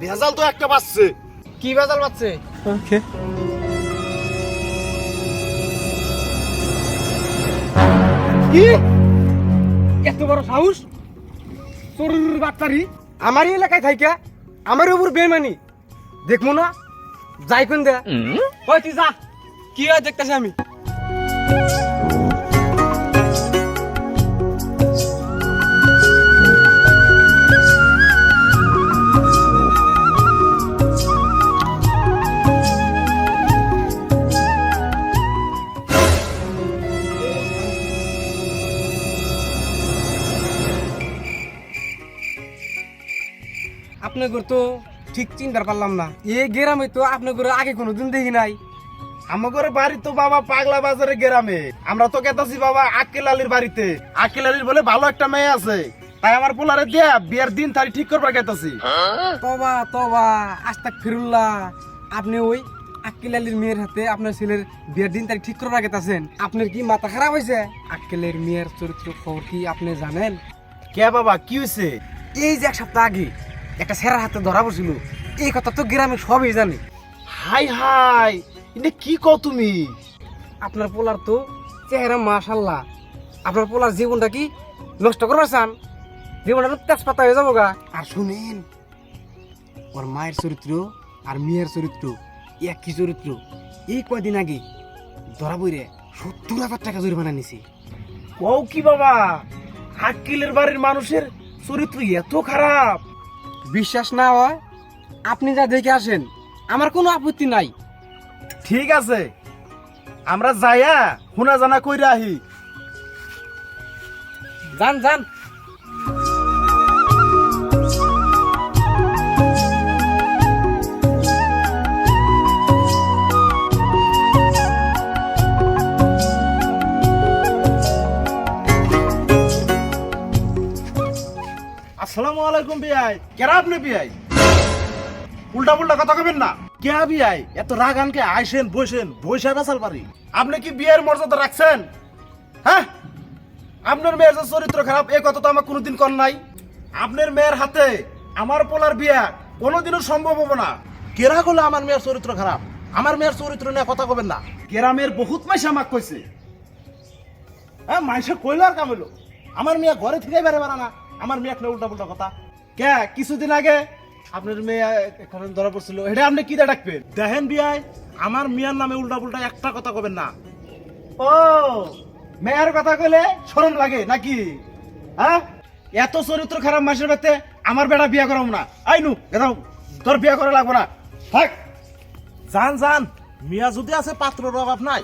ভেজাল তো একটা বাজছে। কি বেজাল পাচ্ছে ওকে। কি? এত বড় সাহস? চোরের বাচ্চারি আমারই এলাকায় থাইকা আমার উপর বেমানি দেখব না যাই কোন দে। তুই যা। কি হয় দেখতেছি আমি? আপনাদের তো ঠিক চিনতে পারলাম না। এ গ্রামে তো আপনাদের আগে কোনোদিন দেখি নাই। আমাদের বাড়ি তো বাবা পাগলা বাজারে গ্রামে। আমরা তো গেতাছি বাবা আকিল আলীর বাড়িতে। আকিল আলীর বলে ভালো একটা মেয়ে আছে। তাই আমার পোলারে দিয়া বিয়ের দিন তারিখ ঠিক করবার গেতাছি। তবা তবা আস্তাক ফিরুল্লাহ আপনি ওই আক্কেল আলীর মেয়ের হাতে আপনার ছেলের বিয়ের দিন তারিখ ঠিক করে রাখতেছেন আপনার কি মাথা খারাপ হয়েছে আক্কেলের মেয়ের চরিত্র খবর কি আপনি জানেন? কে বাবা কি হয়েছে এই যে এক সপ্তাহ আগে একটা সেরার হাতে ধরা পড়ছিল এই কথা তো গ্রামে সবই জানে। হাই হাই এটা কি কও তুমি? আপনার পোলার তো চেহারা মাশাল্লাহ। আপনার পোলার জীবনটা কি নষ্ট করবার চান? জীবনটা তো তেজপাতা হয়ে যাব গা। আর শুনেন ওর মায়ের চরিত্র আর মেয়ের চরিত্র একই চরিত্র। এই কয়দিন আগে ধরা বইরে সত্তর হাজার টাকা জরিমানা নিছে। ও কি বাবা আকিলের বাড়ির মানুষের চরিত্র এত খারাপ। বিশ্বাস না হয় আপনি যা দেখে আসেন আমার কোনো আপত্তি নাই। ঠিক আছে। আমরা যাইয়া হুনা জানা কইরা আহি। যান যান। আসসালামু আলাইকুম বিআই। কেরা আপনি বিআই? উল্টা পুল্টা কথা কবেন না। কে বিআই? এত রাগ আনকে আইসেন বসেন বসে বেসাল পারি আপনি কি বিয়ের মর্যাদা রাখছেন? হ্যাঁ? আপনার মেয়ের যে চরিত্র খারাপ এই কথা তো আমার কোনোদিন কর নাই। আপনার মেয়ের হাতে আমার পোলার বিয়া কোনোদিনও সম্ভব হবে না। কেরা করলে আমার মেয়ের চরিত্র খারাপ? আমার মেয়ের চরিত্র নিয়ে কথা কবেন না। কেরামের বহুত মাইসা আমাক কইছে। হ্যাঁ কইলো আর কামিলো আমার মেয়ে ঘরে থেকে বেড়ে বেড়া না। আমার মেয়ে একটা উল্টা পুল্টা কথা। কে? কিছুদিন আগে আপনার মেয়ে এখানে ধরা পড়ছিল। এটা আপনি কি ডাকবেন? দেখেন বিয়াই আমার মেয়ের নামে উল্টা পুল্টা একটা কথা কবেন না। ও মেয়ের কথা কইলে শরম লাগে নাকি? হ্যাঁ? এত চরিত্র খারাপ মাসের বাড়িতে আমার বেটা বিয়া করাম না। আইনু এটা তোর বিয়া করা লাগবো না। থাক। জান জান মিয়া যদি আছে পাত্রর অভাব নাই।